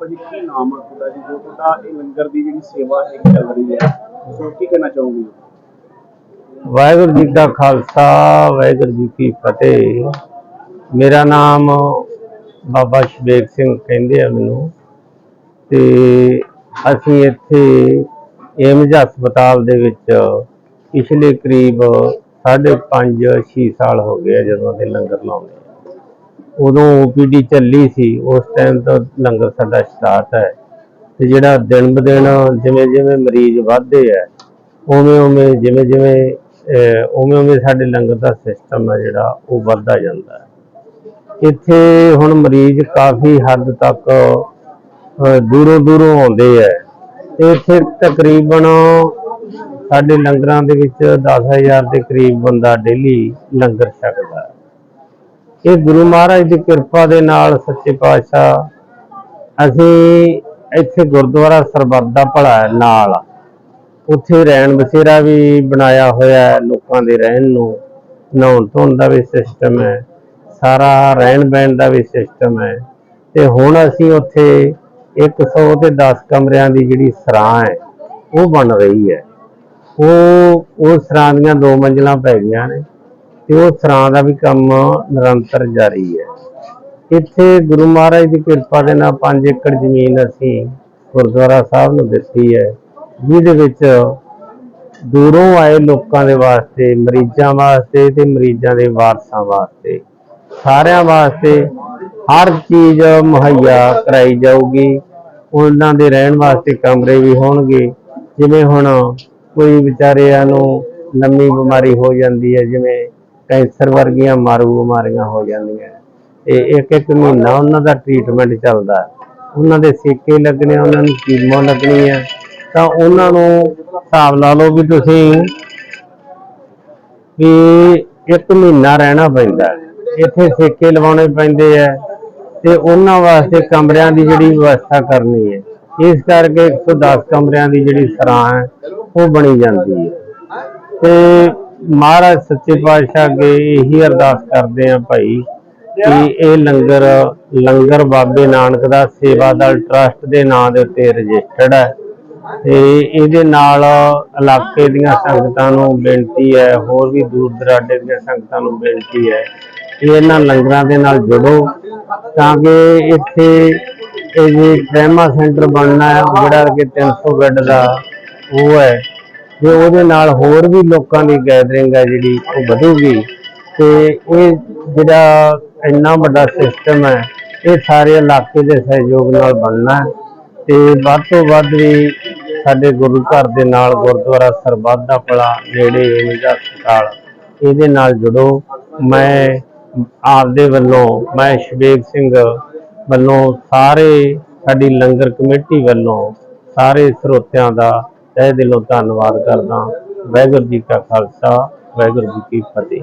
ਜੀ ਕੀ ਨਾਮ ਹੈ ਤੁਹਾਡਾ ਜੀ? ਜੋ ਤੁਹਾਡਾ ਇਹ ਲੰਗਰ ਦੀ ਜਿਹੜੀ ਸੇਵਾ ਹੈ ਚੱਲ ਰਹੀ ਹੈ ਸੋ ਕੀ ਕਹਿਣਾ ਚਾਹੋਗੇ? ਵਾਹਿਗੁਰੂ ਜੀ ਦਾ ਖਾਲਸਾ, ਵਾਹਿਗੁਰੂ ਜੀ ਕੀ ਫਤਿਹ। ਮੇਰਾ ਨਾਮ ਬਾਬਾ ਸ਼ਬੇਕ ਸਿੰਘ ਕਹਿੰਦੇ ਆ ਮੈਨੂੰ। ਤੇ ਅਸੀਂ ਇੱਥੇ ਏਮਜ ਹਸਪਤਾਲ ਦੇ ਵਿੱਚ ਪਿਛਲੇ ਕਰੀਬ 5.5 6 ਸਾਲ ਹੋ ਗਏ ਆ ਜਦੋਂ ਦੇ ਲੰਗਰ ਲਾਉਂਦੇ ਉਦੋਂ ਓਪੀਡੀ ਚੱਲੀ ਸੀ, ਉਸ ਟਾਈਮ ਤੋਂ ਲੰਗਰ ਸਾਡਾ ਸਟਾਰਟ ਹੈ। ਤੇ ਜਿਹੜਾ ਦਿਨ ਬ ਦਿਨ ਜਿਵੇਂ ਜਿਵੇਂ ਮਰੀਜ਼ ਵੱਧਦੇ ਆ, ਉਵੇਂ ਉਵੇਂ ਜਿਵੇਂ ਜਿਵੇਂ ਉਵੇਂ ਉਵੇਂ ਸਾਡੇ ਲੰਗਰ ਦਾ ਸਿਸਟਮ ਹੈ ਜਿਹੜਾ, ਉਹ ਵੱਧਦਾ ਜਾਂਦਾ ਹੈ। ਇੱਥੇ ਹੁਣ ਮਰੀਜ਼ ਕਾਫੀ ਹੱਦ ਤੱਕ ਦੂਰੋਂ ਦੂਰੋਂ ਆਉਂਦੇ ਆ। ਤੇ ਇੱਥੇ ਤਕਰੀਬਨ ਸਾਡੇ ਲੰਗਰਾਂ ਦੇ ਵਿੱਚ 10000 ਦੇ ਕਰੀਬ ਬੰਦਾ ਡੇਲੀ ਲੰਗਰ ਛਕਦਾ ਇਹ ਗੁਰੂ ਮਹਾਰਾਜ ਦੀ ਕਿਰਪਾ ਦੇ ਨਾਲ ਸੱਚੇ ਪਾਤਸ਼ਾਹ, ਅਸੀਂ ਇੱਥੇ ਗੁਰਦੁਆਰਾ ਸਰਬੱਤ ਦਾ ਭਲਾ ਹੈ, ਨਾਲ ਉੱਥੇ ਰਹਿਣ ਬਸੇਰਾ ਵੀ ਬਣਾਇਆ ਹੋਇਆ ਹੈ ਲੋਕਾਂ ਦੇ ਰਹਿਣ ਨੂੰ। ਨਹਾਉਣ ਧੋਣ ਦਾ ਵੀ ਸਿਸਟਮ ਹੈ, ਸਾਰਾ ਰਹਿਣ ਬਹਿਣ ਦਾ ਵੀ ਸਿਸਟਮ ਹੈ। ਤੇ ਹੁਣ ਅਸੀਂ ਉੱਥੇ 100 ਤੇ 10 ਕਮਰਿਆਂ ਦੀ ਜਿਹੜੀ ਸਰਾਂ ਹੈ, ਉਹ ਬਣ ਰਹੀ ਹੈ। ਉਹ ਉਹ ਸਰਾਂ ਦੀਆਂ ਦੋ ਮੰਜ਼ਲਾਂ ਪੈ ਗਈਆਂ ਨੇ। ਤੇ ਉਹ ਸਰਾਂ ਦਾ ਵੀ ਕੰਮ ਨਿਰੰਤਰ ਜਾਰੀ ਹੈ। ਇੱਥੇ ਗੁਰੂ ਮਹਾਰਾਜ ਦੀ ਕਿਰਪਾ ਦੇ ਨਾਲ 5 ਏਕੜ ਜ਼ਮੀਨ ਅਸੀਂ ਗੁਰਦੁਆਰਾ ਸਾਹਿਬ ਨੂੰ ਦਿੱਤੀ ਹੈ, ਜਿਹਦੇ ਵਿੱਚ ਦੂਰੋਂ ਆਏ ਲੋਕਾਂ ਦੇ ਵਾਸਤੇ, ਮਰੀਜ਼ਾਂ ਵਾਸਤੇ ਤੇ ਮਰੀਜ਼ਾਂ ਦੇ ਵਾਰਸਾਂ ਵਾਸਤੇ। ਸਾਰਿਆਂ ਵਾਸਤੇ ਹਰ ਚੀਜ਼ ਮੁਹੱਈਆ ਕਰਾਈ ਜਾਊਗੀ। ਉਹਨਾਂ ਦੇ ਰਹਿਣ ਵਾਸਤੇ ਕਮਰੇ ਵੀ ਹੋਣਗੇ। ਜਿਵੇਂ ਹੁਣ ਕੋਈ ਵਿਚਾਰਿਆਂ ਨੂੰ ਲੰਮੀ ਬਿਮਾਰੀ ਹੋ ਜਾਂਦੀ ਹੈ, ਜਿਵੇਂ ਕੈਂਸਰ ਵਰਗੀਆਂ ਮਾਰੂ ਬਿਮਾਰੀਆਂ ਹੋ ਜਾਂਦੀਆਂ ਤੇ ਇੱਕ ਇੱਕ ਮਹੀਨਾ ਉਹਨਾਂ ਦਾ ਟ੍ਰੀਟਮੈਂਟ ਚੱਲਦਾ ਉਹਨਾਂ ਦੇ ਸੇਕੇ ਲੱਗਣੇ, ਉਹਨਾਂ ਨੂੰ ਕੀਮੋ ਲੱਗਣੀ ਹੈ। ਤਾਂ ਉਹਨਾਂ ਨੂੰ ਹਿਸਾਬ ਲਾ ਲਓ ਵੀ ਤੁਸੀਂ ਵੀ ਇੱਕ ਮਹੀਨਾ ਰਹਿਣਾ ਪੈਂਦਾ ਇੱਥੇ ਸੇਕੇ ਲਵਾਉਣੇ ਪੈਂਦੇ ਆ ਤੇ ਉਹਨਾਂ ਵਾਸਤੇ ਕਮਰਿਆਂ ਦੀ ਜਿਹੜੀ ਵਿਵਸਥਾ ਕਰਨੀ ਹੈ। ਇਸ ਕਰਕੇ 110 ਕਮਰਿਆਂ ਦੀ ਜਿਹੜੀ ਸਰਾਂ ਹੈ, ਉਹ ਬਣੀ ਜਾਂਦੀ ਹੈ। ਤੇ ਮਹਾਰਾਜ ਸੱਚੇ ਪਾਤਸ਼ਾਹ ਅੱਗੇ ਇਹੀ ਅਰਦਾਸ ਕਰਦੇ ਆ ਭਾਈ ਕਿ ਇਹ ਲੰਗਰ ਲੰਗਰ ਬਾਬੇ ਨਾਨਕ ਦਾ ਸੇਵਾ ਦਲ ਟਰਸਟ ਦੇ ਨਾਂ ਦੇ ਉੱਤੇ ਰਜਿਸਟਰਡ ਹੈ ਤੇ ਇਹਦੇ ਨਾਲ ਇਲਾਕੇ ਦੀਆਂ ਸੰਗਤਾਂ ਨੂੰ ਬੇਨਤੀ ਹੈ, ਹੋਰ ਵੀ ਦੂਰ ਦਰਾਡੇ ਦੀਆਂ ਸੰਗਤਾਂ ਨੂੰ ਬੇਨਤੀ ਹੈ ਕਿ ਇਹਨਾਂ ਲੰਗਰਾਂ ਦੇ ਨਾਲ ਜੁੜੋ ਤਾਂ ਕਿ ਇੱਥੇ ਇਹ ਟ੍ਰੈਮਾ ਸੈਂਟਰ ਬਣਨਾ ਹੈ, ਜਿਹੜਾ ਕਿ 300 ਬੈੱਡ ਦਾ ਉਹ ਹੈ। ਜੇ ਉਹਦੇ ਨਾਲ ਹੋਰ ਵੀ ਲੋਕਾਂ ਦੀ ਗੈਦਰਿੰਗ ਹੈ ਜਿਹੜੀ ਉਹ ਵਧੂਗੀ ਤੇ ਇਹ ਜਿਹੜਾ ਇੰਨਾ ਵੱਡਾ ਸਿਸਟਮ ਹੈ, ਇਹ ਸਾਰੇ ਇਲਾਕੇ ਦੇ ਸਹਿਯੋਗ ਨਾਲ ਬਣਨਾ ਹੈ ਤੇ ਵੱਧ ਤੋਂ ਵੱਧ ਵੀ ਸਾਡੇ ਗੁਰੂ ਘਰ ਦੇ ਨਾਲ ਗੁਰਦੁਆਰਾ ਸਰਬੱਤ ਦਾ ਭਲਾ ਨੇੜੇ ਏਮਜ ਹਸਪਤਾਲ ਇਹਦੇ ਨਾਲ ਜੁੜੋ। ਮੈਂ ਆਪਦੇ ਵੱਲੋਂ, ਮੈਂ ਸ਼ਬੇਗ ਸਿੰਘ ਵੱਲੋਂ ਸਾਰੇ ਸਾਡੀ ਲੰਗਰ ਕਮੇਟੀ ਵੱਲੋਂ ਸਾਰੇ ਸਰੋਤਿਆਂ ਦਾ ਤਹਿ ਦਿਲੋਂ ਧੰਨਵਾਦ ਕਰਦਾ ਵਾਹਿਗੁਰੂ ਜੀ ਕਾ ਖਾਲਸਾ ਵਾਹਿਗੁਰੂ ਜੀ ਕੀ ਫਤਿਹ।